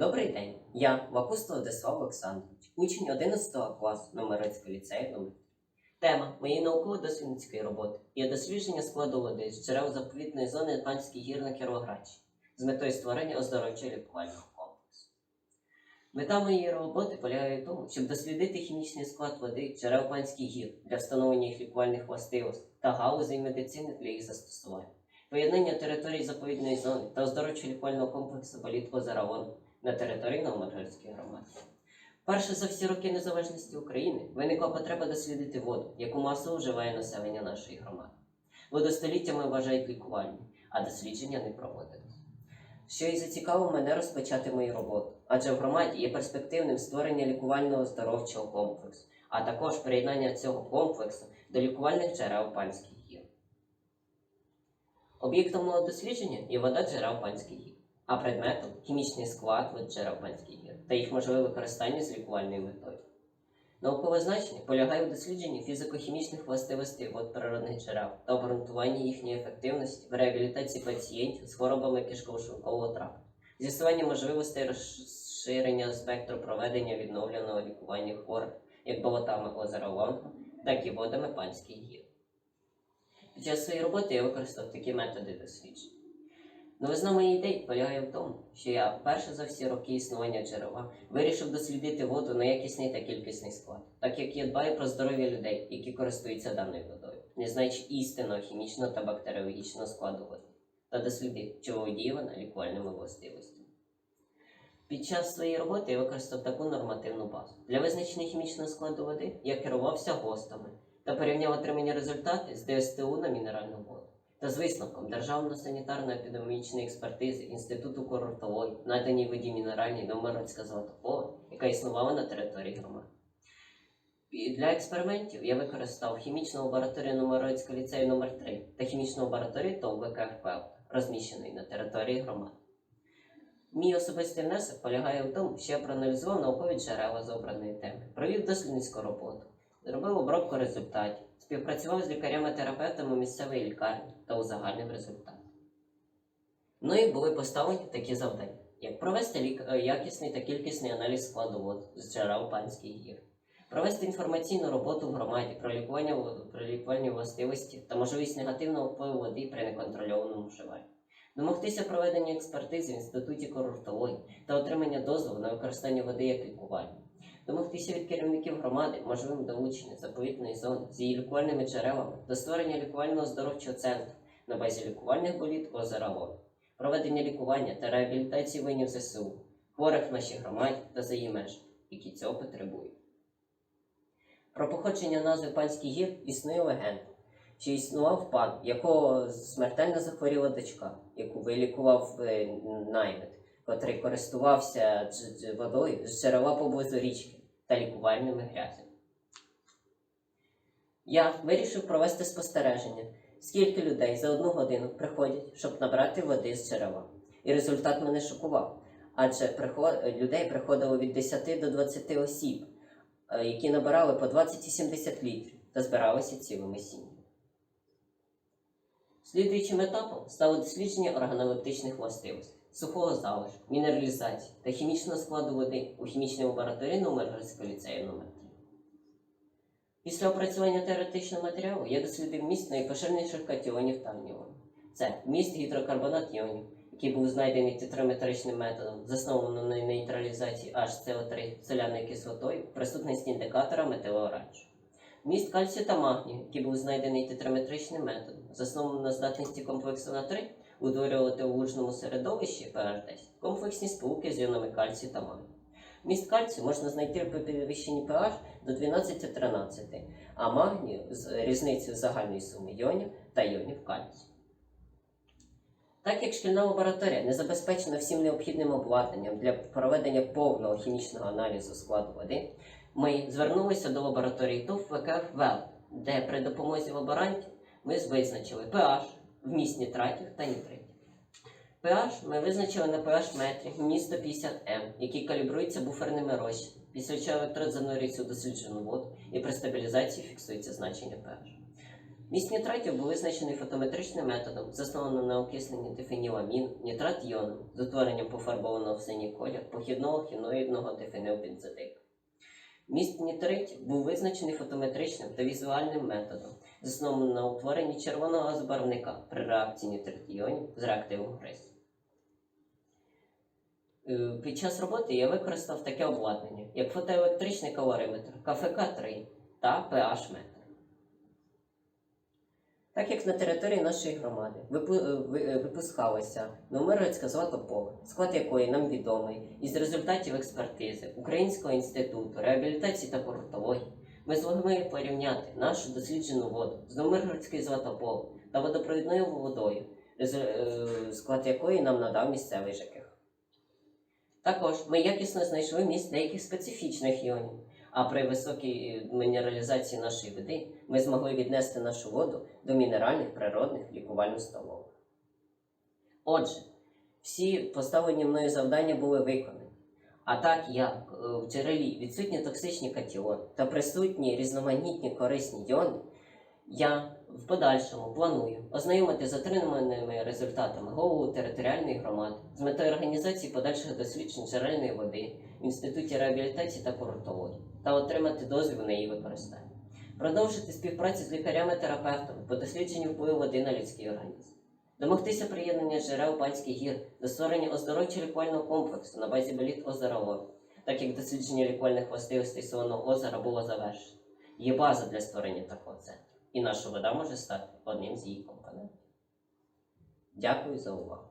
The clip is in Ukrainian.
Добрий день, я Вакуста Владислав Олександрович, учень 11 класу Номерецького ліцею номер Тема моєї науково-дослідницької роботи є дослідження складу води з джерел заповідної зони Панський гір на Кіровоградщині з метою створення оздоровчого лікувального комплексу. Мета моєї роботи полягає в тому, щоб дослідити хімічний склад води джерел Панських гір для встановлення їх лікувальних властивостей та галузей медицини для їх застосування. Поєднання території заповідної зони та оздоровчого лікувального комплексу боліт озера Лон на території Новомиргородської громади. Перше за всі роки незалежності України виникла потреба дослідити воду, яку масово вживає населення нашої громади. Воду століттями вважають лікувальні, а дослідження не проводились. Що і зацікавило мене розпочати мою роботу, адже в громаді є перспективним створення лікувального оздоровчого комплексу, а також приєднання цього комплексу до лікувальних джерел панських гір. Об'єктом мого дослідження є вода джерел панських гір, а предметом хімічний склад панських гір та їх можливе використання з лікувальною метою. Наукове значення полягає в дослідженні фізико-хімічних властивостей вод природних джерел та обґрунтуванні їхньої ефективності в реабілітації пацієнтів з хворобами кишково-шлункового тракту, з'ясування можливостей розширення спектру проведення відновленого лікування хворих як болотами озера Лонга, так і водами панських гір. Під час своєї роботи я використав такі методи досліджень. Новизна моєї ідеї полягає в тому, що я вперше за всі роки існування джерела вирішив дослідити воду на якісний та кількісний склад, так як я дбаю про здоров'я людей, які користуються даною водою, не знаючи істинного хімічного та бактеріологічного складу води, та дослідив, чи володіє вона лікувальними властивостями. Під час своєї роботи я використав таку нормативну базу. Для визначення хімічного складу води я керувався ГОСТами та порівняв отримані результати з ДСТУ на мінеральну воду та з висновком Державної санітарно-епідемічної експертизи Інституту курортології, наданій воді мінеральній Новомиргородська золотопола, яка існувала на території громади. Для експериментів я використав хімічну лабораторію Новомиргородського ліцею номер 3 та хімічну лабораторію ТОВ ВКФП, розміщеної на території громади. Мій особистий внесок полягає в тому, що я проаналізував наукові джерела з обраної теми, провів дослідницьку роботу, зробив обробку результатів, співпрацював з лікарями-терапевтами місцевої лікарні та узагальнив результат. Ну і були поставлені такі завдання, як провести е, якісний та кількісний аналіз складу вод з джерел панських гір, провести інформаційну роботу в громаді про лікування про лікувальні властивості та можливість негативного впливу води при неконтрольованому вживанні. Домогтися проведення експертизи в інституті курортології та отримання дозволу на використання води як лікування. Домогтися від керівників громади можливим долучення заповітної зони з її лікувальними джерелами до створення лікувального здоровчого центру на базі лікувальних боліт озера проведення лікування та реабілітації воїнів ЗСУ, хворих в нашій громаді та за її межами, які цього потребують. Про походження назви панських гір існує легенда, що існував пан, якого смертельно захворіла дочка, яку вилікував е, наймит, котрий користувався водою з джерела поблизу річки та лікувальними грязями. Я вирішив провести спостереження, скільки людей за одну годину приходять, щоб набрати води з джерела. І результат мене шокував. Адже приход... людей приходило від 10 до 20 осіб, е, які набирали по 20-70 літрів та збиралися цілими сім'ями. Слідуючим етапом стало дослідження органолептичних властивостей, сухого залишку, мінералізації та хімічного складу води у хімічній лабораторії Новомиргородського ліцею номер 3 Після опрацювання теоретичного матеріалу я дослідив міст найпоширеніших катіонів та аніонів. Це міст гідрокарбонат іонів, який був знайдений тетраметричним методом, заснованим на нейтралізації HCO3 соляною кислотою в присутності індикатора метилооранжу. Міст кальцію та магнію, який був знайдений тетраметричним методом, заснованим на здатності комплексу натрій утворювати у лужному середовищі 10 комплексні сполуки з іонами кальцію та магнію. Міст кальцію можна знайти при підвищенні pH до 12-13, а магнію з різницею загальної суми іонів та іонів кальцію. Так як шкільна лабораторія не забезпечена всім необхідним обладнанням для проведення повного хімічного аналізу складу води, ми звернулися до лабораторії ТУФ ВКФ ВЕЛ, де при допомозі лаборантів ми визначили pH, вміст нітратів та нітритів. pH ми визначили на pH метрі вміст 150М, який калібрується буферними розчинами, після чого електрод занурюється у досліджену воду і при стабілізації фіксується значення pH. Міст нітратів був визначений фотометричним методом, заснованим на окисленні дифеніламін, нітрат йоном з утворенням пофарбованого в синій колір похідного хіноїдного дифенилбензидику. Міст нітрит був визначений фотометричним та візуальним методом, заснованим на утворенні червоного збарвника при реакції нітрит іонів з реактивом Грейс. Е, Під час роботи я використав таке обладнання, як фотоелектричний калориметр КФК-3 та PH-метр. Так як на території нашої громади е, е, випускалася Новомиргородська златополе, склад якої нам відомий, із результатів експертизи Українського інституту реабілітації та портології, ми змогли порівняти нашу досліджену воду з Новомиргородської златополи та водопровідною водою, е, склад якої нам надав місцевий ЖКХ. Також ми якісно знайшли місць деяких специфічних іонів, а при високій е, мінералізації нашої води ми змогли віднести нашу воду до мінеральних природних лікувальних столових. Отже, всі поставлені мною завдання були виконані. А так як е, в джерелі відсутні токсичні катіони та присутні різноманітні корисні іони, я в подальшому планую ознайомити з отриманими результатами голову територіальної громади з метою організації подальших досліджень джерельної води в Інституті реабілітації та курортології та отримати дозвіл на її використання, продовжити співпрацю з лікарями-терапевтами по дослідженню впливу води на людський організм, домогтися приєднання джерел Панських гір до створення оздоровчо лікувального комплексу на базі боліт озера Лор, так як дослідження лікувальних властивостей Солоного озера було завершено. Є база для створення такого центру, і наша вода може стати одним з її компонентів. Дякую за увагу.